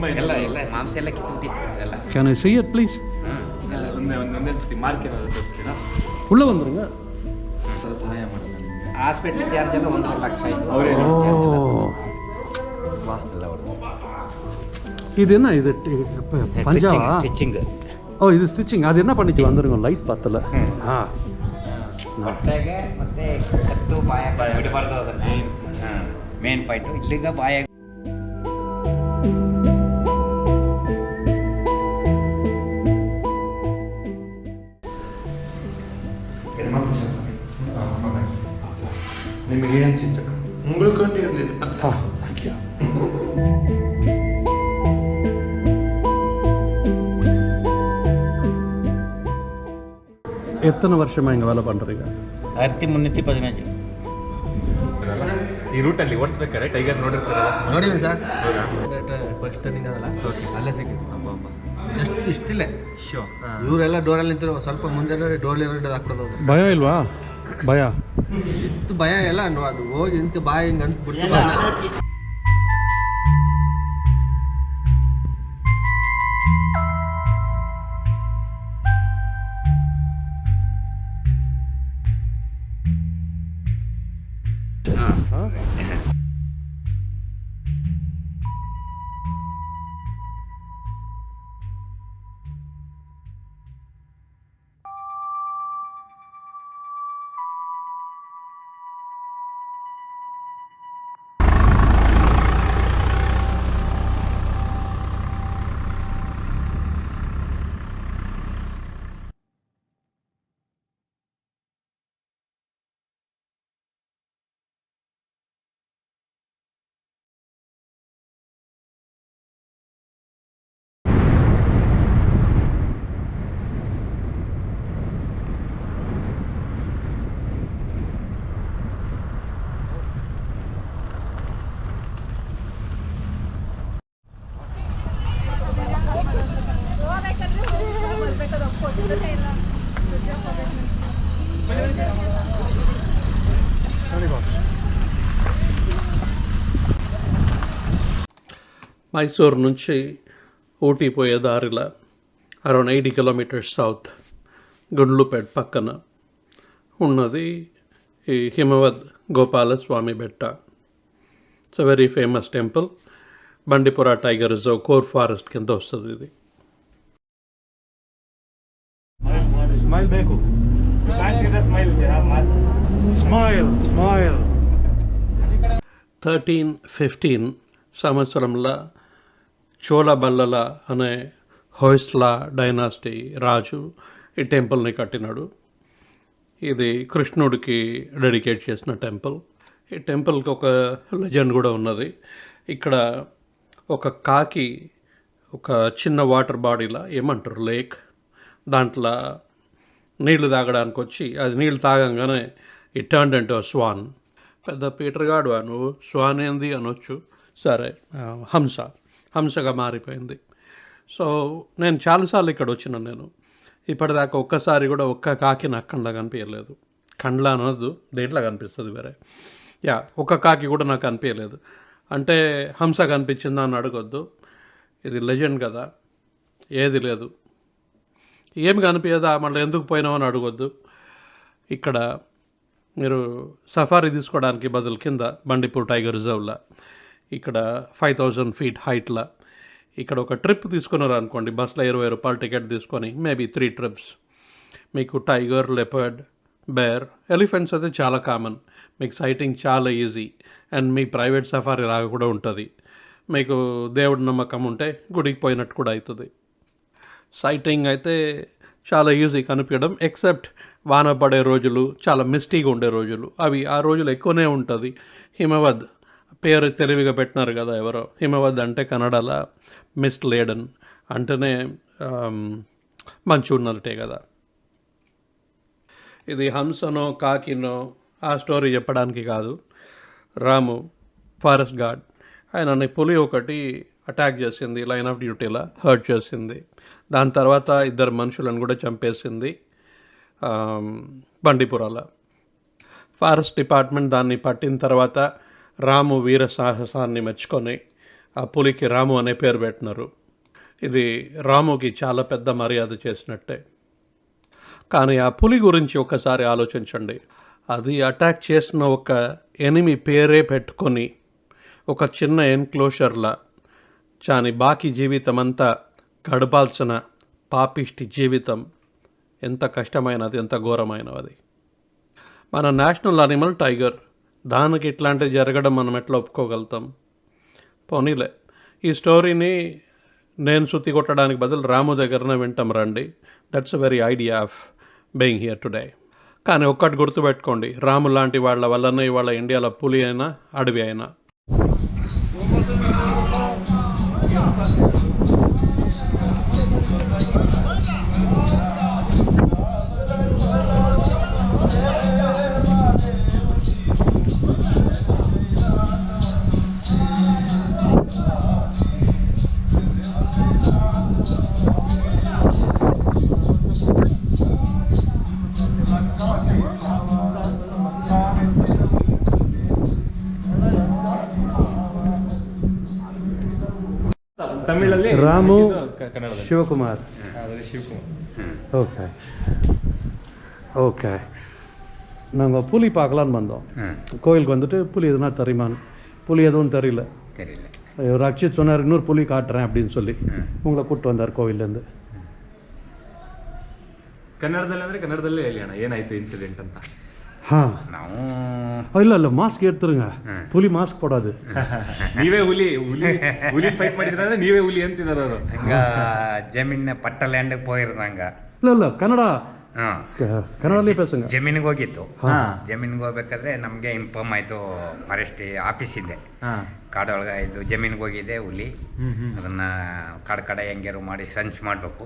ತುಂಬ ಎಲ್ಲ ಎಲ್ಲ ಮಾಂಸ ಎಲ್ಲ ಕಿತ್ತುಬಿಟ್ಟಿತ್ತು ಇದೆಲ್ಲ can I see it please ಒಂದೇ ಒಂದು ಒಂದೇ ಸತಿ ಮಾರ್ಕ್ ಏನಾದ್ರು ತೋರಿಸ್ತೀರಾ ಉಳ್ಳ ಬಂದ್ರங்க ಸಹಾಯ ಮಾಡಲ್ಲ ಹಾಸ್ಪಿಟ್ಲ್ ಚಾರ್ಜ್ ಎಲ್ಲ ಒಂದೂವರೆ ಲಕ್ಷ ಆಯಿತು ಅವರೇ ಎಲ್ಲ இதுனா இது பஞ்சாவா ஸ்டிச்சிங் ஓ இது ஸ்டிச்சிங் அது என்ன பண்ணிச்சு வந்துருங்க லைட் பார்த்தல ஆ ಮತ್ತೆ ಮತ್ತೆ ಕತ್ತು ಬಾಯ ಬಿಡಬಾರ್ದು ಅದನ್ನ ಮೇನ್ ಪಾಯಿಂಟು ಇಲ್ಲಿಂದ ಬಾಯ ನಿಮಗೆ ಏನು ಚಿಂತಕ ಉಂಗುಳ್ಕೊಂಡು ಇರಲಿಲ್ಲ ಹಾಂ ಹಾಕಿ எத்தனை வருஷமாக இங்கே ಪದಿನೈದು ಈ ಅಲ್ಲಿ ಓಡಿಸ್ಬೇಕಾರೆ ಟೈಗರ್ ನೋಡಿರ್ತಾರಲ್ಲ? ನೋಡಿದ್ವಿ ಸರ್. ಫಸ್ಟ್ ಟರ್ನಿಂಗ್ ಅದಲ್ಲ? ಓಕೆ ಅಲ್ಲೇ ಸಿಕ್ಕಿದ್ವಿ. ಅಮ್ಮ ಜಸ್ಟ್ ಇಷ್ಟಿಲ್ಲ. ಶೋ ಇವರೆಲ್ಲ ಡೋರಲ್ಲಿ ನಿಂತಿರೋ ಸ್ವಲ್ಪ ಮುಂದೆ ಡೋರ್ಲಿ ರೆಡ್ ಹಾಕ್ಬಿಡೋದು. ಭಯ ಇಲ್ವಾ? ಭಯ? ಇತ್ತು ಭಯ ಎಲ್ಲ ಅದು ಹೋಗಿ ನಿಂತು ಬಾಯ್ ಹಿಂಗೆ ಅಂತ ಬಿಡ್ತೀವಿ ಹಾಂ. మైసూర్ నుంచి ఊటీ పోయే దారిలో around eighty kilometres south Gundlupet పక్కన ఉన్నది ఈ Himavad Gopalaswamy Betta. It's a very famous temple Bandipura tiger reserve core forest కింద వస్తుంది ఇది. థర్టీన్ ఫిఫ్టీన్ సంవత్సరంలో చోళబల్లల అనే హోయిస్లా డైనాసిటీ రాజు ఈ టెంపుల్ని కట్టినాడు. ఇది కృష్ణుడికి డెడికేట్ చేసిన టెంపుల్. ఈ టెంపుల్కి ఒక లెజెండ్ కూడా ఉన్నది. ఇక్కడ ఒక కాకి ఒక చిన్న వాటర్ బాడీలా ఏమంటారు లేక్ దాంట్లో నీళ్ళు తాగడానికి వచ్చి అది నీళ్ళు తాగంగానే ఇట్ టర్న్ అంటే స్వాన్ పెద్ద పీటర్ అను స్వాన్ ఏంది అనొచ్చు. సరే హంస. హంసగా మారిపోయింది. సో నేను చాలాసార్లు ఇక్కడ వచ్చిన నేను. ఇప్పటిదాకా ఒక్కసారి కూడా ఒక్క కాకి నాకు కండ్లా కనిపించలేదు కండ్లా అనొద్దు దేంట్లో కనిపిస్తుంది వేరే. యా ఒక్క కాకి కూడా నాకు కనిపించలేదు అంటే హంస కనిపించిందా అని అడగొద్దు. ఇది లెజెండ్ కదా ఏది లేదు. ఏమి కనిపించదా మళ్ళీ ఎందుకు పోయినామని అడగొద్దు. ఇక్కడ మీరు సఫారీ తీసుకోవడానికి బదులు కింద బండిపూర్ టైగర్ రిజర్వ్లో. ఇక్కడ ఫైవ్ థౌజండ్ ఫీట్ హైట్లో ఇక్కడ ఒక ట్రిప్ తీసుకున్నారు అనుకోండి బస్సులో ఇరవై రూపాయలు టికెట్ తీసుకొని మేబీ త్రీ ట్రిప్స్ మీకు టైగర్ లెపర్డ్ బేర్ ఎలిఫెంట్స్ అయితే చాలా కామన్ మీకు సైటింగ్ చాలా ఈజీ అండ్ మీ ప్రైవేట్ సఫారీ లాగా కూడా ఉంటుంది. మీకు దేవుడి నమ్మకం ఉంటే గుడికి పోయినట్టు కూడా అవుతుంది సైటింగ్ అయితే చాలా ఈజీ కనిపించడం ఎక్సెప్ట్ వాన పడే రోజులు చాలా మిస్టీగా ఉండే రోజులు. అవి ఆ రోజులు ఎక్కువనే ఉంటుంది. హిమవద్ పేరు తెలివిగా పెట్టినారు కదా ఎవరో. హిమవద్ అంటే కన్నడలో మిస్ట్ లేడన్ అంటేనే మంచి మంచు ఉన్నట్టే కదా. ఇది హంసనో కాకినో ఆ స్టోరీ చెప్పడానికి కాదు. Ramu forest guard. ఆయన పులి ఒకటి అటాక్ చేసింది లైన్ ఆఫ్ డ్యూటీలో హర్ట్ చేసింది. దాని తర్వాత ఇద్దరు మనుషులను కూడా చంపేసింది బండిపురాల బండిపురాలో. ఫారెస్ట్ డిపార్ట్మెంట్ దాన్ని పట్టిన తర్వాత రాము వీర సాహసాన్ని మెచ్చుకొని ఆ పులికి రాము అనే పేరు పెట్టినారు. ఇది రాముకి చాలా పెద్ద మర్యాద చేసినట్టే. కానీ ఆ పులి గురించి ఒకసారి ఆలోచించండి. అది అటాక్ చేసిన ఒక ఎనిమి పేరే పెట్టుకొని ఒక చిన్న ఎన్క్లోజర్లా దాని బాకీ జీవితం అంతా గడపాల్సిన పాపిష్టి జీవితం. ఎంత కష్టమైనది ఎంత ఘోరమైనది. మన నేషనల్ అనిమల్ టైగర్ దానికి ఇట్లాంటివి జరగడం మనం ఎట్లా ఒప్పుకోగలుగుతాం? పోనీలే. ఈ స్టోరీని నేను సుత్తి కొట్టడానికి బదులు రాము దగ్గరనే వింటాం రండి. That's very idea of being here today కానీ ఒక్కటి గుర్తుపెట్టుకోండి రాము లాంటి వాళ్ళ వల్లనే ఇవాళ ఇండియాలో పులి అయినా అడవి అయినా. ತಮಿಳಲ್ಲಿ ರಾಮು ಇದು ಕ- ಕನ್ನಡದಲ್ಲಿ ಶಿವಕುಮಾರ್ ಅದ್ರಲ್ಲಿ ಶಿವಕುಮಾರ್ ஓகே ஓகே நாங்கள் புலி பார்க்கலான்னு வந்தோம் ம் கோயிலுக்கு வந்துட்டு புலி எதுனா தெரியுமான்னு புலி எதுவும் தெரியல தெரியல இவர் அக்ஷித் சொன்னார் இன்னொரு புலி காட்டுறேன் அப்படின்னு சொல்லி ம். உங்களை கூப்பிட்டு வந்தார் கோவில்லேருந்து ಕನ್ನಡದಲ್ಲಿ ಅಂದ್ರೆ ಕನ್ನಡದಲ್ಲೇ ಹೇಳಿ ಅಣ್ಣ ಏನಾಯ್ತು ಇನ್ಸಿಡೆಂಟ್ ಅಂತ ಹಾಂ ನಾವು ಇಲ್ಲ ಇಲ್ಲ ಮಾಸ್ಕ್ எடுத்துருங்க ம். புலி மாஸ்க் போடாது ನೀವೇ ಹುಲಿ ಹುಲಿ ಹುಲಿ ಫೈಟ್ ಮಾಡಿದ್ರ ಅಂದ್ರೆ ನೀವೇ ಹುಲಿ ಅಂತಿದಾರ ಅವರು ಹಂಗ ಜಮೀನ್ ಪಟ್ಟ ಲ್ಯಾಂಡ್ಗೆ போயிருந்தாங்க இல்லை இல்லை கன்னடா ಕರಾವಳಿ ಪ್ರಸಂಗ ಜಮೀನಿಗೆ ಹೋಗಿತ್ತು ಜಮೀನಿಗೆ ಹೋಗ್ಬೇಕಾದ್ರೆ ನಮಗೆ ಇನ್ಫಾರ್ಮ್ ಆಯಿತು ಫಾರೆಸ್ಟ್ ಆಫೀಸಿಂದ ಕಾಡೊಳಗೆ ಇದು ಜಮೀನಿಗೆ ಹೋಗಿದೆ ಹುಲಿ. ಅದನ್ನ ಕಾಡು ಕಡೆ ಹೆಂಗ್ಯಾರು ಮಾಡಿ ಸಂಚ್ ಮಾಡಬೇಕು.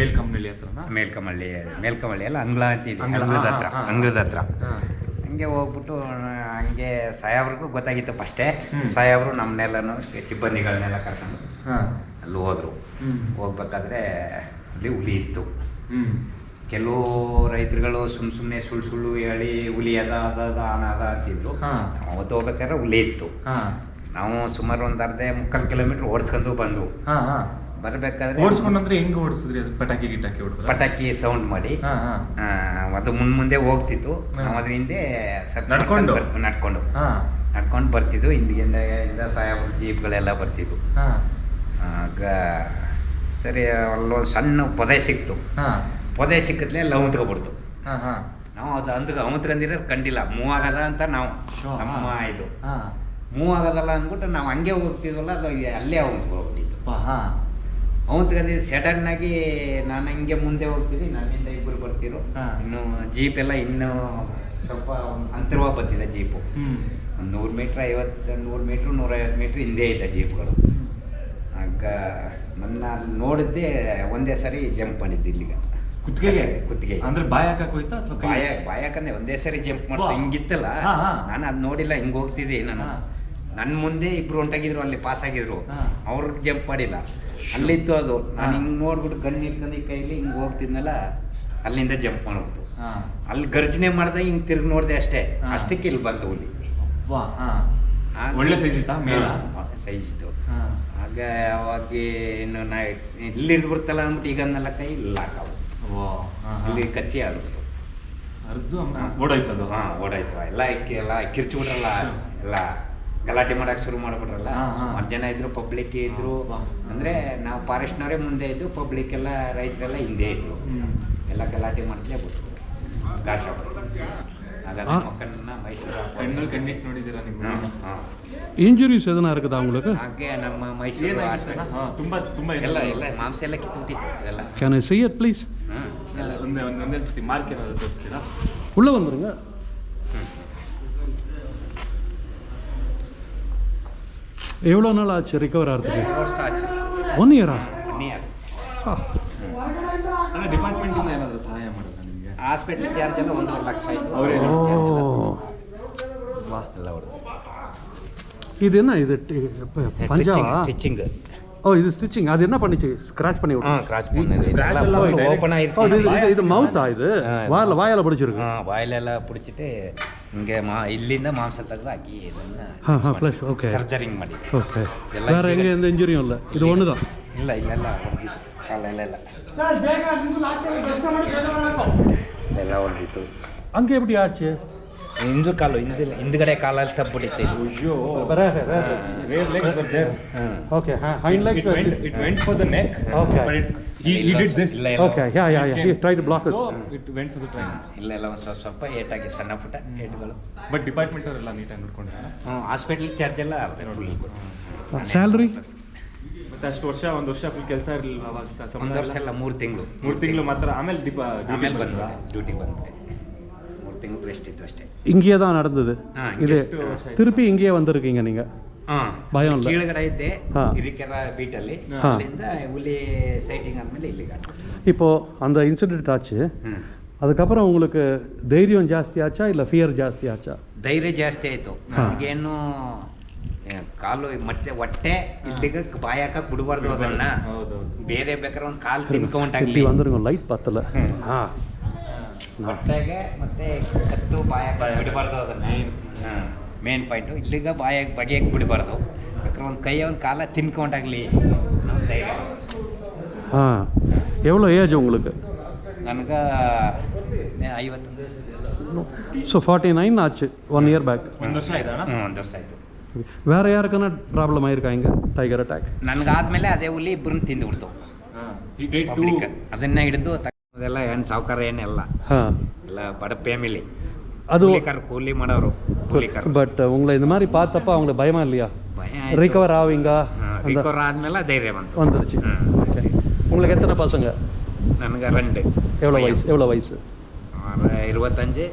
ಮೇಲ್ಕಂಬಳ್ಳಿ ಮೇಲ್ಕಮಳ್ಳಿ ಮೇಲ್ಕಂಬಳ್ಳಿ ಅಲ್ಲ ಅಂಗ್ಲ ಅಂತಿದೆ ಅಂಗ್ಲದ ಹತ್ರ ಅಂಗ್ಲದ ಹತ್ರ. ಹಂಗೆ ಹೋಗ್ಬಿಟ್ಟು ಹಂಗೆ ಸಾಯಾಬ್ರಿಗೂ ಗೊತ್ತಾಗಿತ್ತು ಫಸ್ಟೇ. ಸಾಯಾಬ್ರು ನಮ್ಮನ್ನೆಲ್ಲನೂ ಸಿಬ್ಬಂದಿಗಳನ್ನೆಲ್ಲ ಕರ್ಕೊಂಡು ಅಲ್ಲಿ ಹೋದರು. ಹೋಗ್ಬೇಕಾದ್ರೆ ಅಲ್ಲಿ ಹುಲಿ ಇತ್ತು. ಕೆಲವು ರೈತರುಗಳು ಸುಮ್ ಸುಮ್ಮನೆ ಸುಳ್ಳು ಸುಳ್ಳು ಹೇಳಿ ಹುಲಿ ಅದ ಅದ ಅದ ಆನ ಅದ ಅಂತಿದ್ರು. ಅವತ್ತು ಹೋಗ್ಬೇಕಾದ್ರೆ ಹುಲಿ ಇತ್ತು. ಹಾ. ನಾವು ಸುಮಾರು ಒಂದು ಅರ್ಧ ಮುಕ್ಕಾಲು ಕಿಲೋಮೀಟರ್ ಓಡಿಸ್ಕೊಂಡು ಬಂದು ಹಾ ಹಾ. ಬರಬೇಕಾದ್ರೆ ಓಡಿಸ್ಕೊಂಡ್ರೆ ಹೆಂಗ್ ಓಡಿಸಿದ್ರಿ ಅದು? ಪಟಾಕಿ ಗಿಟಾಕಿ ಹೊಡೆದ್ರು? ಪಟಾಕಿ ಸೌಂಡ್ ಮಾಡಿ. ಹಾ ಹಾ. ಅದು ಮುಂದ್ ಮುಂದೆ ಹೋಗ್ತಿತ್ತು. ನಾವು ಅದ್ರ ಹಿಂದೆ ನಡ್ಕೊಂಡು? ನಡ್ಕೊಂಡು. ಹಾ. ನಡ್ಕೊಂಡು ಬರ್ತಿದ್ವು. ಹಿಂದಿಗಿಂದ ಸಾಹೇಬ್ರ ಜೀಪ್ಗಳೆಲ್ಲ ಬರ್ತಿದ್ವು. ಹಾ. ಆಗ ಸರಿ ಅಲ್ಲೊಂದು ಸಣ್ಣ ಪೊದೆ ಸಿಕ್ತು. ಹಾ. ಪೊದೆ ಸಿಕ್ಕಿದ್ಲೆ ಎಲ್ಲ ಹೋಗ್ಬಿಡ್ತು ಹಾ ಹಾ. ನಾವು ಅದು ಅಂದ್ ಅಮತ್ಕೊಂಡಿರೋದು ಕಂಡಿಲ್ಲ. ಮೂವ್ ಆಗದ ಅಂತ ನಾವು ನಮ್ಮ ಹಾ. ಇದು. ಮೂವ್ ಆಗೋದಲ್ಲ ಅಂದ್ಬಿಟ್ಟು ನಾವು ಹಂಗೆ ಹೋಗ್ತಿದ್ವಲ್ಲ ಅದು ಅಲ್ಲೇ ಅವಂತ್ಕೊಬಿಟ್ಟಿತ್ತು ಹಾ. ಅವಂತ್ಕೊಂಡಿದ್ದು ಸಡನ್ ಆಗಿ ನಾನು ಹಿಂಗೆ ಮುಂದೆ ಹೋಗ್ತಿದ್ವಿ ನನ್ನಿಂದ ಇಬ್ಬರು ಬರ್ತಿರು. ಇನ್ನು ಜೀಪ್ ಎಲ್ಲ ಇನ್ನೂ ಸ್ವಲ್ಪ ಅಂತರವಾಗಿ ಬರ್ತಿದೆ ಜೀಪು ಒಂದು ನೂರು ಮೀಟ್ರ್ ಐವತ್ತು ನೂರು ಮೀಟ್ರ್ ನೂರೈವತ್ತು ಮೀಟ್ರ್ ಹಿಂದೆ ಇದೆ ಜೀಪ್ಗಳು ಆಗ ನನ್ನ ಅಲ್ಲಿ ನೋಡಿದ್ದೆ ಒಂದೇ ಸರಿ ಜಂಪ್ ಮಾಡಿದ್ದು ಇಲ್ಲಿಗ. ಕುತ್ತಿಗೆಗೆ? ಕುತ್ತಿಗೆ ಅಂದ್ರೆ ಬಾಯ ಹಾಕಕ್ ಹೋಯ್ತಾ ಅಥವಾ? ಬಾಯ ಬಾಯಕಂದ್ರೆ ಒಂದೇ ಸರಿ ಜಂಪ್ ಮಾಡ್ತಾ ಹಿಂಗಿತ್ತಲ್ಲ. ನಾನು ಅದು ನೋಡಿಲ್ಲ ಹಿಂಗ್ ಹೋಗ್ತಿದ್ದೆ ನಾನು. ನನ್ನ ಮುಂದೆ ಇಬ್ರು ಹೊಂಟಾಗಿದ್ರು ಅಲ್ಲಿ ಪಾಸ್ ಆಗಿದ್ರು. ಅವ್ರಿಗೆ ಜಂಪ್ ಮಾಡಿಲ್ಲ. ಅಲ್ಲಿತ್ತು ಅದು. ನಾನು ಹಿಂಗ್ ನೋಡ್ಬಿಟ್ಟು ಗಣ್ಣು ಇಟ್ಕೊಂಡು ಈ ಕೈಲಿ ಹಿಂಗೆ ಹೋಗ್ತಿದ್ನಲ್ಲ ಅಲ್ಲಿಂದ ಜಂಪ್ ಮಾಡ್ಬಿಟ್ಟು ಹಾ. ಅಲ್ಲಿ ಗರ್ಜನೆ ಮಾಡ್ದೆ ಹಿಂಗೆ ತಿರ್ಗಿ ನೋಡಿದೆ ಅಷ್ಟೇ. ಅಷ್ಟಕ್ಕೆ ಇಲ್ಲಿ ಬಂತು ಹುಲಿ. ಒಳ್ಳೆ ಸೈಜ್ ಇತ್ತಾ? ಮೇಲ? ಸೈಜ್ ಇತ್ತು. ಆಗ ಅವಾಗ ಏನು ನಾ ಇಲ್ಲಿ ಹಿಡ್ದು ಬಿಡ್ತಲ್ಲ ಅಂದ್ಬಿಟ್ಟು ಈಗ ಅನ್ನಲ್ಲ ಕೈ ಲಾಕ್ ಆಗುತ್ತೆ. ಇಲ್ಲಿ ಕಚ್ಚಿ ಆಡ್ಬಿಟ್ಟು ಅರ್ದು ಅದು ಹಾಂ ಓಡಾಯ್ತು. ಎಲ್ಲ ಇಕ್ಕಿ ಎಲ್ಲ ಕಿರ್ಚ್ಬಿಟ್ರಲ್ಲ ಎಲ್ಲ ಗಲಾಟೆ ಮಾಡಕ್ ಶುರು ಮಾಡ್ಬಿಟ್ರಲ್ಲ. ಸುಮಾರು ಜನ ಇದ್ರು ಪಬ್ಲಿಕ್ ಇದ್ರು. ಅಂದ್ರೆ ನಾವು ಫಾರೆಸ್ಟ್ನವರೇ ಮುಂದೆ ಇದ್ದು ಪಬ್ಲಿಕ್ ಎಲ್ಲ ರೈತರೆಲ್ಲ ಹಿಂದೆ ಇದ್ರು. ಎಲ್ಲ ಗಲಾಟೆ ಮಾಡ್ತಲೇ ಬಿಟ್ರು ಗಾಶ ಹಾಗಾದ್ರೆ ಆ. ಮಕ್ಕಳನ್ನ ಮೈಸೂರು ಕಣ್ಣಲ್ಲಿ ಕಣ್ಣಿಟ್ಟು ನೋಡಿದ್ದೀರಾ ನೀವು ಹಾಂ ಹಾಂ இன்ஜுரிஸ் எதுனா இருக்குதா உங்களுக்கு ಹಾಗೆ ನಮ್ಮ ಮೈಸೂರು ಏನಾಗಿತ್ತು ಹಾಸ್ಪಿಟಲ್ ಹಾ ತುಂಬಾ ತುಂಬಾ ಎಲ್ಲ ಎಲ್ಲ ಮಾಂಸ ಎಲ್ಲ ಕಿತ್ತುಬಿಟ್ಟಿತ್ತು ಎಲ್ಲ can I see it please ಹ್ಮ್ ಎಲ್ಲ ಒಂದೇ ಒಂದ್ ಒಂದೇ ಸತಿ ಮಾರ್ಕ್ ಏನಾದ್ರು ತೋರಿಸ್ತೀರಾ உள்ளே வந்துருங்க எவ்வளோ நாள் ஆச்சு ரிகவர் ஆகிறதுக்கு ವರ್ಷ ಆಚೆ ஒன் இயரா ಒನ್ ಇಯರ್ ಅಂದ್ರೆ ಡಿಪಾರ್ಟ್ಮೆಂಟ್ ಹಾಸ್ಪಿಟ್ಲ್ ಚಾರ್ಜ್ ಎಲ್ಲ ಒಂದೂವರೆ ಲಕ್ಷ ಆಯಿತು. ಎಲ್ಲ ಹೊಡೆದು இதுன்னா இது பஞ்சாவா ஸ்டிச்சிங் ஓ இது ஸ்டிச்சிங் அது என்ன பண்ணிச்சு ஸ்க்ராட்ச் பண்ணி ஆ கிராச் பண்ணுது ஸ்க்ராட்ச் எல்லாம் ஓபன் ஆயிருச்சு இது இது இது மவுத்தா இது வாயில வாயால பிடிச்சிருக்கு ஆ வாயில எல்லாம் பிடிச்சிட்டு இங்கே மா ಇಲ್ಲಿಂದ ಮಾಂಸದಾಗ ಹಾಕಿ ಇದನ್ನ ಹಾಂ ಹಾಂ ಪ್ಲಸ್ ಓಕೆ ಸರ್ಜರಿಂಗ್ ಮಾಡಿ. ಓಕೆ வேற எங்க எந்த இன்ஜுரியும் இல்ல இது ஒன்று தான் ಇಲ್ಲ. ಇಲ್ಲೆಲ್ಲ ಹೊಡೆದಿದ್ದು ಕಾಲೆಲ್ಲ ಇಲ್ಲ. ಎಲ್ಲ ಹೊಡೆದಿತ್ತು ಹಂಗೆ ಬಿಡಿ ಆಚೆ. ಹಿಂದೂ ಕಾಲು ಹಿಂದಿಲ್ಲ ಹಿಂದ್ಗಡೆ ಕಾಲಲ್ಲಿ ತಬ್ಬಿಡಿತ್ತೆ ಅಯ್ಯೋ. ಬರ ವರ್ ಓಕೆ ಹಾ hind it went for the neck okay it he okay yeah yeah yeah he tried to block it. It went for the ಇಲ್ಲ ಎಲ್ಲ ಒಂದು ಸ್ವಲ್ಪ ಸ್ವಲ್ಪ ಏಟ್ ಸಣ್ಣ ಪುಟ್ಟ ಏಟ್ಗಳು. ಬಟ್ ಡಿಪಾರ್ಟ್ಮೆಂಟ್ ಅವರೆಲ್ಲ ನೀಟಾಗಿ ನೋಡ್ಕೊಂಡಿದ್ದಾರೆ? ಹಾಸ್ಪಿಟಲ್ ಚಾರ್ಜ್ ಎಲ್ಲ ಸ್ಯಾಲ್ರಿ ಮತ್ತೆ ಅಷ್ಟು ವರ್ಷ ಒಂದು ವರ್ಷ ಫುಲ್ ಕೆಲಸ ಇರಲಿಲ್ಲ ಅವಾಗ ಸ- ಸಂಬಳ ಒಂದು ವರ್ಷ ಎಲ್ಲ. ಎಲ್ಲ ಮೂರು ತಿಂಗಳು ಮೂರು ತಿಂಗಳು ಮಾತ್ರ ಆಮೇಲೆ ದೀಪ ಆಮೇಲೆ ಬಂದ್ಬಿಟ್ಟೆ ಡ್ಯೂಟಿಗೆ ಬಂದ್ಬಿಟ್ಟೆ ಮೂರು ತಿಂಗಳು ರೆಸ್ಟ್ ಇತ್ತು ಅಷ್ಟೇ இங்கேயே தான் நடந்தது ಹಾ, இது ಎಷ್ಟು ವರ್ಷ ಆಯ್ತು? திருப்பಿ இங்கேயே வந்திருக்கீங்க நீங்க ಹಾಂ ಭಯ ಇಲ್ಲ. ಕೀಳಗಡೆ ಇದ್ದೆ ಹಾ. ಹಿರಿಕೆರ ಬೀಟಲ್ಲಿ ಹಾ. ಅಲ್ಲಿಂದ ಹುಲಿ ಸೈಟಿಂಗ್ ಆದ್ಮೇಲೆ ಇಲ್ಲಿಗೆ இப்போ அந்த இன்சிடென்ட் ஆச்சு ಹ್ಞೂ அதுக்கப்புறம் உங்களுக்கு தைரியம் ஜாஸ்தி ஆச்சா இல்லை ஃபியர் ஜாஸ்தி ஆச்சா ಧೈರ್ಯ ಜಾಸ್ತಿ ಆಯಿತು ಹಾ. ನನಗೇನು ಏ, ಕಾಲು ಮತ್ತೆ ಹೊಟ್ಟೆ ಇಲ್ಲಿಗೆ ಬಾಯಾಕ ಬಿಡಬಾರ್ದು ಅದನ್ನ ಹೌದೌದು ಬೇರೆ ಬೇಕಾದ್ರೆ ಒಂದು ಕಾಲು இப்படி ತಿನ್ಕೊಂಟಾಗ್ಲಿ வந்துருங்க லைட் பத்தல ಹ್ಮ್. ஆ ಹೊಟ್ಟೆಗೆ ಮತ್ತೆ ಕತ್ತು ಬಾಯಾಕ ಬಿಡಬಾರ್ದು ಅದನ್ನ ಮೇನ್ ಪಾಯಿಂಟು ಇಲ್ಲಿಗೆ ಬಾಯಾಗ ಬಗೆಯಕ್ಕೆ ಬಿಡಬಾರ್ದು ಬೇಕಾದ್ರೆ ಒಂದು ಕೈ ಒಂದು ಕಾಲ ತಿನ್ಕೊಂಡಾಗ್ಲಿ ನಮ್ಮ ಧೈರ್ಯ ஆ எவ்வளோ ஏஜ் உங்களுக்கு ನನಗೆ ಐವತ್ತು ஸோ ஃபார்ட்டி நைன் ஆச்சு ஒன் ಇಯರ್ ಬ್ಯಾಕ್ ಒಂದು ವರ್ಷ ಆಯ್ತಾ ಅಣ್ಣ? ಹ್ಞೂ ಒಂದು ವರ್ಷ ಆಯಿತು வேற யாருக்கான ப்ராப்ளம் ஆயிருக்கா இங்க டைகர் ಅಟ್ಯಾಕ್ ನನಗಾದ್ಮೇಲೆ ಅದೇ ಹುಲಿ ಇಬ್ಬರನ್ನ ತಿಂದುಬಿಡ್ತು ಹಾ. He did two. ಪಬ್ಲಿಕ್ ಅದನ್ನ ಹಿಡಿದು ಅದೆಲ್ಲ ಏನು ಸಾವುಕಾರ ಏನೆಲ್ಲ ಹಾಂ ಎಲ್ಲ ಬಡ ಫ್ಯಾಮಿಲಿ ಅದು ಕೂಲಿಕರ್ ಕೂಲಿ ಮಾಡೋರು ಕೂಲಿಕರ್ பட் உங்களை இந்த மாதிரி பார்த்தப்ப அவங்களுக்கு பயமா இல்லையா ಭಯ ரிகவர் ஆவீங்க அந்த ರಿಕವರ್ ಆದ್ಮೇಲೆ ಧೈರ್ಯ ಬಂತು வந்துருச்சு ಹ್ಮ್. ஓகே உங்களுக்கு எத்தனை பசங்க ನನಗೆ ரெண்டு எவ்வளோ வயசு எவ்வளோ வயசு ஒரு இருபத்தஞ்சு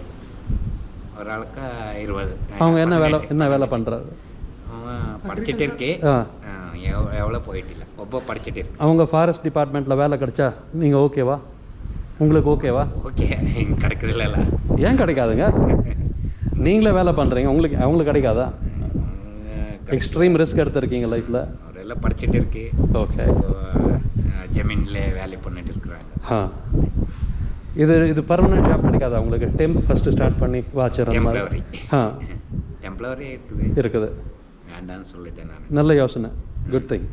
ஒரு ஆளுக்கு இருபது அவங்க என்ன வேலை என்ன வேலை பண்றாரு அவன் படிச்சுட்டு இருக்கே. எவ்வளோ போயிட்டு இல்லை. ரொம்ப படிச்சுட்டு இருக்கு. அவங்க ஃபாரஸ்ட் டிபார்ட்மெண்ட்டில் வேலை கிடைச்சா நீங்கள் ஓகேவா உங்களுக்கு ஓகேவா ஓகே கிடைக்கிறதில்ல ஏன் கிடைக்காதுங்க? நீங்களே வேலை பண்ணுறீங்க உங்களுக்கு அவங்களுக்கு கிடைக்காதா? எக்ஸ்ட்ரீம் ரிஸ்க் எடுத்துருக்கீங்க லைஃப்பில் அவரெல்லாம் படிச்சுட்டு இருக்கு. ஓகே ஜமீனில் வேலை பண்ணிட்டு இருக்கிறாங்க. இது இது பர்மனெண்ட் ஜாப் கிடைக்காது உங்களுக்கு? டெம்ப் ஃபஸ்ட்டு ஸ்டார்ட் பண்ணி வாட்சர் அந்த மாதிரி. ஆ. டெம்ப்ளவரி இருக்குது. இருக்குது. வேண்டான்னு சொல்லிட்டேன் நான். நல்ல யோசனை. குட் திங்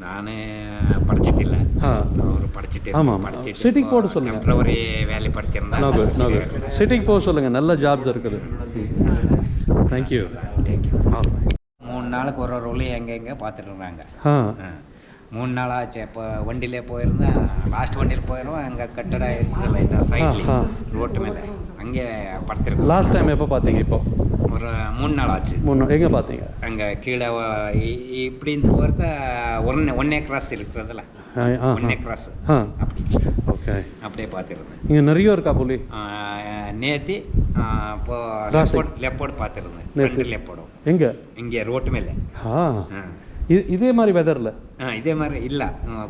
நான் படிச்சிட்டில்ல. ஆ. அவர் படிச்சுட்டு ஆமா, ஆமா. City-க்கு போட சொல்லுங்க. டெம்ப்ளவரி வேலை படிச்சிருந்தா நோ குட் நோ குட் சிட்டிக்கு போக சொல்லுங்க. நல்ல ஜாப்ஸ் இருக்குது. தேங்க்யூ தேங்க்யூ மூணு நாளுக்கு ஒரு ஒரு எங்கே எங்கே பார்த்துட்டு இருந்தாங்க. ஆ. மூணு நாள் ஆச்சு. இப்போ வண்டியிலே போயிருந்தேன். லாஸ்ட் வண்டியில் போயிடுவோம் அங்கே கட்டடம் இருக்குதுல்ல இந்த சைட்லேயே. ரோட்டு மேலே. அங்கே படுத்திருக்கோம். லாஸ்ட் டைம் எப்போ பார்த்தீங்க இப்போ? ஒரு மூணு நாள் ஆச்சு. முன்ன எங்கே பார்த்தீங்க? அங்கே கீழே வ- இ- இப்படின்னு போகிறத ஒன்னே ஒன்னே கிராஸ் இருக்கிறதுல. ஒன்னே கிராஸ் அப்படி. ஓகே. அப்படியே பார்த்துருந்தேன். இங்கே நிறைய இருக்கா புலி நேத்தி இப்போ. லெப்போட் பார்த்துருந்தேன். ரெண்டு லெப்போடும் எங்கே? இங்கே ரோட்டு மேலே. ஆ. இது இதே மாதிரி வெதரில் இதே மாதிரி இல்லை.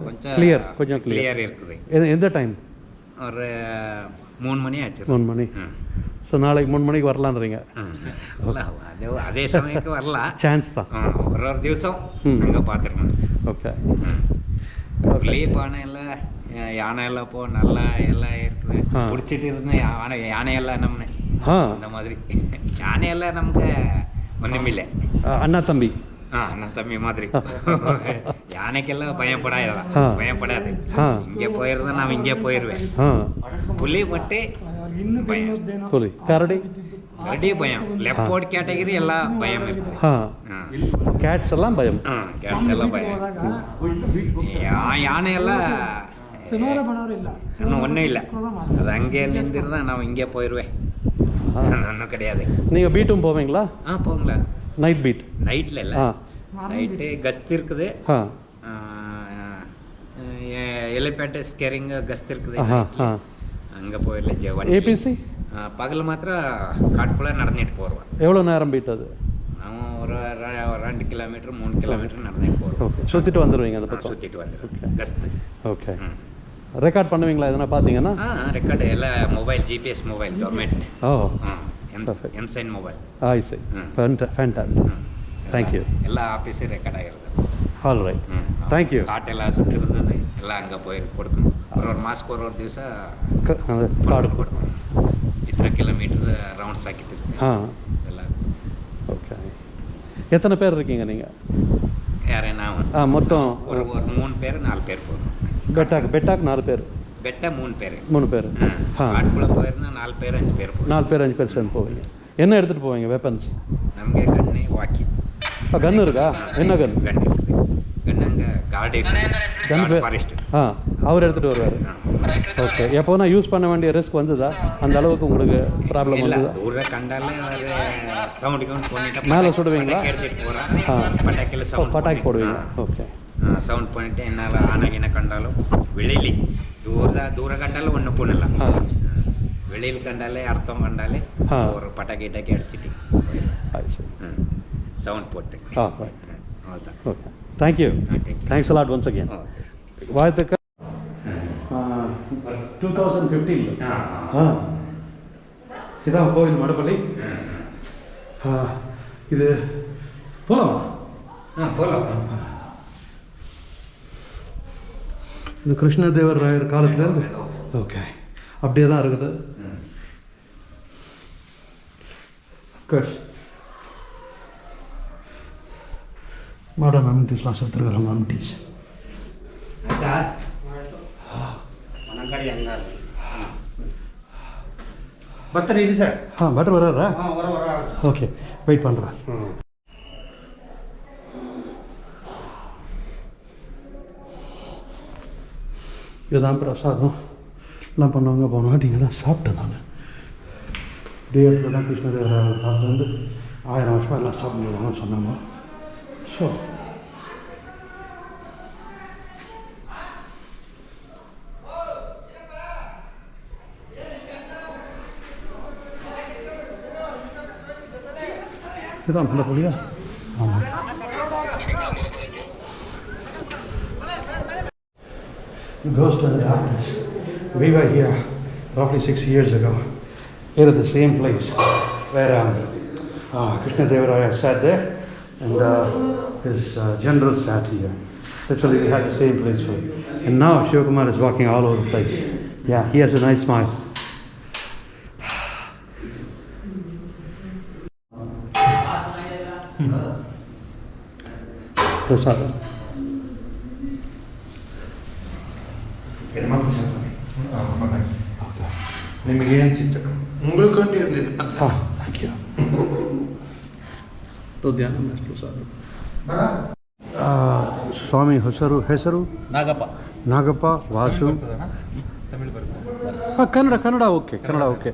கொஞ்சம் கிளியர் கொஞ்சம் கிளியர் இருக்குது. எந்த டைம் ஒரு மூணு மணி ஆச்சு. மூணு மணி. ஸோ நாளைக்கு மூணு மணிக்கு வரலான்றீங்க. அதே சமயத்துக்கு வரலாம். சான்ஸ் தான். ஒரு ஒரு திவசம் அங்கே பார்த்துருக்கோம் ஓகே கிளீப்பான இல்லை யானை எல்லாம் போ நல்லா எல்லாம் இருக்குது. பிடிச்சிட்டு இருந்தேன் யானை யானையெல்லாம் நம்ம இந்த மாதிரி. யானையெல்லாம் நமக்கு ஒன்றுமில்லை அண்ணா தம்பி. ஆ அண்ணன் தம்பி மாதிரி யானைக்கெல்லாம் பயப்படாத ஆ. பயப்படாது ஆ. இங்கே போயிருந்தா நான் இங்கே போயிடுவேன் ஆ புலி மட்டும் பயம் புலி கரடி ரெடி பயம் லெப்போர்ட் கேட்டகரி எல்லாம் பயம் இருக்குது ஆ ஆ. கேட்ஸ் எல்லாம் பயம் ஆ, cats எல்லாம் பயம் ಯಾ- ಯಾನೆ ಎಲ್ಲ இன்னும் ஒன்றும் இல்லை அது அங்கே நின்றுருந்தா நான் இங்கே போயிடுவேன் ஆ. ஒன்றும் கிடையாது நீங்கள் பீட்டும் போவீங்களா ஆ போங்களா நைட் பீட் நைட்டில் இல்லை ஆ நைட்டு கஸ்த் இருக்குது ஆ ஆ, எ- ಎಲೆಪೇಟೆ ಸ್ಕೇರಿಂಗ್ ಗಸ್ತ್ இருக்குது ஆஹா ஆ அங்கே போயிடல ஏபிசி பகல் மாத்திர காட்டுக்குள்ளே நடந்துட்டு போடுவோம் எவ்வளோ நேரம் பீட் அது ನಾವು ஒரு ர- ஒரு ரெண்டு கிலோமீட்டர் மூணு கிலோமீட்டர் நடந்துட்டு போகிறோம் ஓகே சுற்றிட்டு வந்துடுவீங்க அந்த பக்கம் சுற்றிட்டு வந்துடுவோம் Okay. கஸ்து ஓகே ம் ரெக்கார்ட் பண்ணுவீங்களா எதனா பார்த்தீங்கன்னா ஆ ரெக்கார்டு ಎಲ್ಲ mobile G P S mobile government ஓ M Perfect. M sign mobile ஆய் சரி ம். ஃபேண்டாஸ்டிக் ಥ್ಯಾಂಕ್ ಯು ಎಲ್ಲ ಆಫೀಸೇ ರೆಕಾರ್ಡ್ ಆಗಿರೋದು ಆಲ್ ರೈಟ್ ಥ್ಯಾಂಕ್ ಯು ಕಾಟೆಲ್ಲ ಸುಟ್ಟಿರ್ತದೆ ಎಲ್ಲ ಹಂಗೆ ಹೋಗಿ ஒரு ಬರೋರು ಮಾಸ್ಕ್ ஒரு ದಿವಸ ಕಾರ್ಡ್ ಕೊಡ್ಕೊಂಡು இத்தனை கிலோமீட்டர் ரவுண்ட்ஸ் ஆக்கிட்டு ಹಾಂ ಎಲ್ಲ ஓகே எத்தனை பேர் இருக்கீங்க நீங்கள் யாரே நான் ஆ மொத்தம் ஒரு ஒரு மூணு பேர் நாலு பேர் போகிறோம் பெட்டாக்கு பெட்டாக்கு நாலு பேர். பெட்டா மூணு பேர். மூணு பேர். ஆ. காட்டுக்குள்ளே போயிருந்தா நாலு பேர் அஞ்சு பேர் நாலு பேர் அஞ்சு பேர் சேர்ந்து போவீங்க. என்ன எடுத்துகிட்டு போவீங்க வெப்பன்ஸ் ನಮಗೆ ಗನ್ನೆ ವಾಕಿ ஆ கன் இருக்கா? என்ன கன் ಗನ್ನೆ ಗನ್ನಂಗ ಗಾರ್ಡ್ ಗನ್ ಗಾರ್ಡ್ ಫಾರೆಸ್ಟ್ ஆ அவர் எடுத்துகிட்டு வருவார். ஓகே எப்போனா யூஸ் பண்ண வேண்டிய ரிஸ்க் வந்ததா? அந்த அளவுக்கு உங்களுக்கு ப்ராப்ளம் ಇಲ್ಲ வந்ததா? ಊರ ಕಂಡಲ್ಲೇ ಅವ್ರು ಸೌಂಡ್ ಗೌಂಡ್ பண்ணிட்டா மேலே சுடுவீங்களா? எடுத்துட்டு போறான் ஆ. பட்டாக்கில ஓ, சவுண்ட் பட்டாக்கு போடுவீங்க. ஓகே. சவுண்ட் பண்ணிட்டு என்னால் ஆனாக என்ன கண்டாலும் வெளியிலே தூரதா தூர கண்டாலும் ஒன்றும் பண்ணலாம் வெளியில் கண்டாலே அர்த்தம் கண்டாலே. ஒரு பட்டாக்கி கிட்டாக்கி அடிச்சிட்டு சவுண்ட் போட்டு அவ்வளோதான் okay thank you. Thanks a lot once again வாழ்த்துக்கள் டூ தௌசண்ட் ஃபிஃப்டீன் இதான் கோவில் மடப்பள்ளி ஆ இது போகலாமா ஆ போகலாம் இது கிருஷ்ணதேவர் ராயர் காலத்துலேருந்து ஓகே அப்படியே தான் இருக்குது. மேடம் எம்டிஸ்லாம் சேர்த்துருக்குறோம் எம்டிஸ் பர்த்தர் இது ஆ பட்டர் வராரா? ஓகே வெயிட் பண்ணுறேன் இதுதான் பிரசாதம். எல்லாம் பண்ணுவாங்க போன வாட்டி இங்கே தான் சாப்பிட்டேன் நான். இதே இடத்துல தான் கிருஷ்ணதேவராயர் காலத்துலேருந்து ஆயிரம் வருஷம் எல்லாம் சாப்பிடுவாங்கன்னு சொன்னாங்க. ஸோ இதுதான் நல்ல புள்ளியா ஆமாம் Ghost and darkness. We were here roughly six years ago, here at the same place where um, uh, Krishna Devaraya sat there and uh, his uh, general sat here. Literally, we had the same place for him. And now Shivakumar is walking all over the place. Yeah, he has a nice smile. Prasadam. ನಿಮಗೆ ಏನು ಚಿಂತೆ ಉಂಗುಳ್ಕೊಂಡು ಇರ್ಲಿಲ್ಲ Ah, thank you. तो ಧ್ಯಾನ ಪ್ರಸಾದ ಸ್ವಾಮಿ ಹೆಸರು ಹೆಸರು ನಾಗಪ್ಪ ನಾಗಪ್ಪ ವಾಸು ஆ Kannada Kannada okay Kannada okay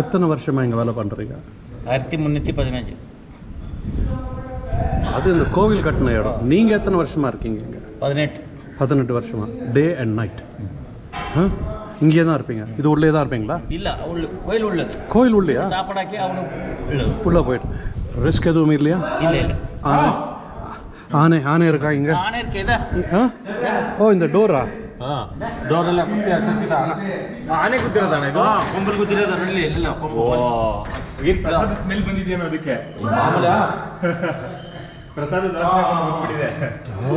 எத்தனை வருஷமா இங்கே வேலை பண்ணுறீங்க ஆயிரத்தி முந்நூற்றி பதினஞ்சு அது இந்த கோவில் கட்டின இடம் நீங்கள் எத்தனை வருஷமா இருக்கீங்க இங்கே பதினெட்டு பதினெட்டு வருஷமா டே அண்ட் நைட் ஆ இங்கே தான் இருப்பீங்க இது உள்ளே தான் இருப்பீங்களா ಇಲ್ಲ ಉಳ್ಳು ಕೊಯ್ಲು ಉಳ್ಳದು கோயில் உள்ளேயா ಸಾಪಡಾಕಿ ಅವನು ಉಳ್ಳದು உள்ளே போயிட்டு ரிஸ்க் எதுவும் இல்லையா ಇಲ್ಲ ಇಲ್ಲ ஆனை ஆனை ஆனை இருக்கா இங்கே ಆನೆ ಇದೆ ஆ ஓ இந்த டோரா ಡೋರೆಲ್ಲ ಕುತ್ತಿ ಹಚ್ಚಿದ ಆನೆ ಕೂತಿರೋದಣ್ಣ ಇದು ಕೊಂಬಲ್ ಕೂತಿರೋದ ನೋಡಿ ಎಲ್ಲ ಏನ್ ಪ್ರಸಾದ ಸ್ಮೆಲ್ ಬಂದಿದೆಯೇನೋ ಅದಕ್ಕೆ ಪ್ರಸಾದ ಬಂದ್ಬಿಟ್ಟಿದೆ ஓ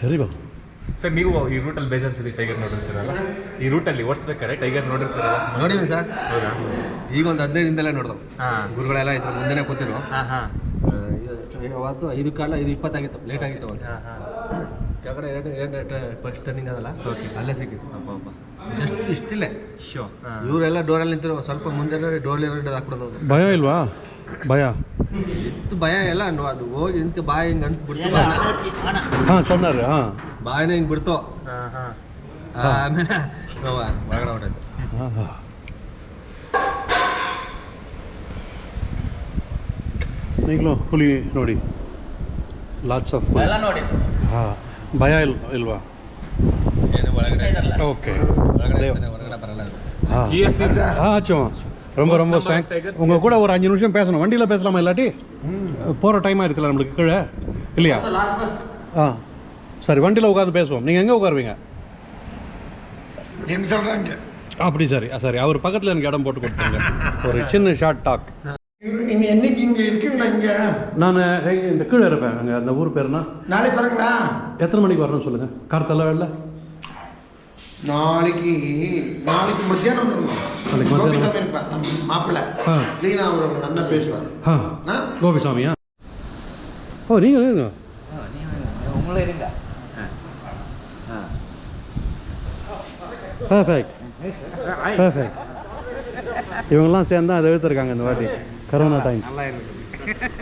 ಟೆರಿಬಲ್ ಸರ್ ನೀವು ಈ ರೂಟಲ್ಲಿ ಬೇಜಾನ್ ಸತಿ ಟೈಗರ್ ನೋಡಿರ್ತೀರಲ್ಲ? ಈ ರೂಟಲ್ಲಿ ಓಡಿಸ್ಬೇಕಾರೆ ಟೈಗರ್ ನೋಡಿರ್ತೀರಲ್ಲ ನೋಡಿವಿ ಸರ್ ಹೌದಾ? ಈಗ ಒಂದು ಹದಿನೈದು ದಿನದಲ್ಲೇ ನೋಡ್ದವು. ಹಾಂ. ಗುರುಗಳೆಲ್ಲ ಇದ್ರು ಮುಂದೆನೇ ಕೂತಿರು ಹಾಂ ಹಾಂ. ಅವತ್ತು ಐದು ಕಾಲ ಇದು ಇಪ್ಪತ್ತಾಗಿತ್ತು ಲೇಟ್ ಆಗಿತ್ತು ಅವಾಗ ಹಾಂ ಹಾಂ. ಕೆಳಗಡೆ ಎರಡು ಎರಡು ಫಸ್ಟ್ ಟರ್ನಿಂಗ್ ಅದಲ್ಲ? ಅಲ್ಲೇ ಸಿಕ್ಕಿತ್ತು. ಅಪ್ಪ ಅಪ್ಪ. ಜಸ್ಟ್ ಇಷ್ಟಿಲ್ಲೇ. ಶೋ ಇವರೆಲ್ಲ ಡೋರಲ್ಲಿ ನಿಂತಿರೋ ಸ್ವಲ್ಪ ಮುಂದೆ ಡೋರ್ ಎರಡು ಹಾಕ್ಬಿಡೋದು. ಭಯ ಇಲ್ವಾ? ಭಯ ಇತ್ತು ಭಯ ಎಲ್ಲ ನೋ- ಅದು ಹೋಗಿ ನಿಂತು ಬಾಯಿ ಹಿಂಗೆ ಅಂತ ಬಿಡ್ತು ಬಾಯ್ನ. ಹಾಂ சொன்னார் ಹಾಂ ಬಾಯಿನ ಹಿಂಗೆ ಬಿಡ್ತು ಹಾಂ ಹಾಂ ಆಮೇಲೆ ನಾವು ಒಳಗಡೆ ಹೊರಟು ಈಗಲೂ ಹುಲಿ ನೋಡಿ ಲಾಟ್ಸ್ ಆಫ್ ಎಲ್ಲ ನೋಡಿ ಹಾಂ ಭಯ ಇಲ್ ಇಲ್ವಾ ಏನು ಒಳಗಡೆ ஓகே ಒಳಗಡೆ ಇರ್ತಾನೆ, ಹೊರಗಡೆ ಬರಲ್ಲ ಅದು. ஆ ரொம்ப ரொம்ப உங்கள் கூட ஒரு அஞ்சு நிமிஷம் பேசணும். வண்டியில் பேசலாமா இல்லாட்டி? போகிற டைம் ஆயிருக்குல்ல நம்மளுக்கு கீழே. இல்லையா? ஆ. சரி வண்டியில் உட்காந்து பேசுவோம். நீங்கள் எங்கே உட்காருவீங்க? அப்படி சரி. சரி. அவர் பக்கத்தில் எனக்கு இடம் போட்டு கொடுத்துருங்க. ஒரு சின்ன ஷார்ட் டாக் இங்க என்னைக்கு இங்க இருக்கீங்களா இங்க? நான் இந்த கீழே இருப்பேன். அங்கே அந்த ஊர் பேருனா நாளைக்கு வரீங்களா? எத்தனை மணிக்கு வரணும்னு சொல்லுங்கள் கார்த்தல வேலை நாளைக்கு நாளைக்கு மத்தியானம் நாளைக்கு. கோபிசாமி இருப்பேன் நம்ம மாப்பிள்ளை. ஆ. கிளீனா அவர் நல்லா ஆ? கோபிசாமியா ஓ நீங்கள் இருங்க. உங்களும் இருங்க. பர்ஃபெக்ட் பர்ஃபெக்ட் இவங்கெல்லாம் சேர்ந்து தான் அதை எடுத்திருக்காங்க இந்த வாட்டி. கரோனா டைம்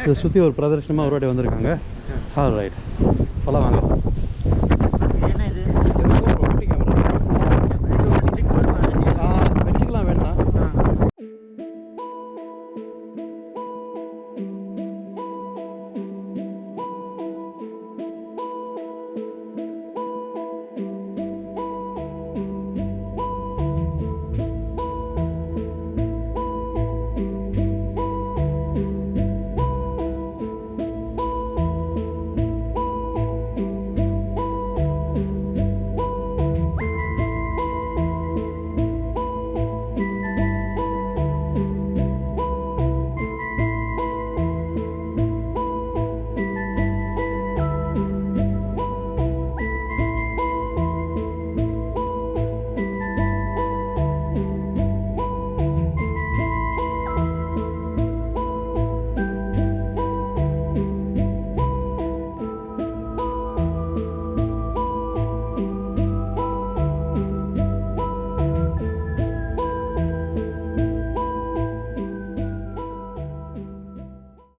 இதை சுற்றி ஒரு பிரதர்ஷனமாக ஒரு வாட்டி வந்திருக்காங்க. ஆல் ரைட் போலாம் வாங்க.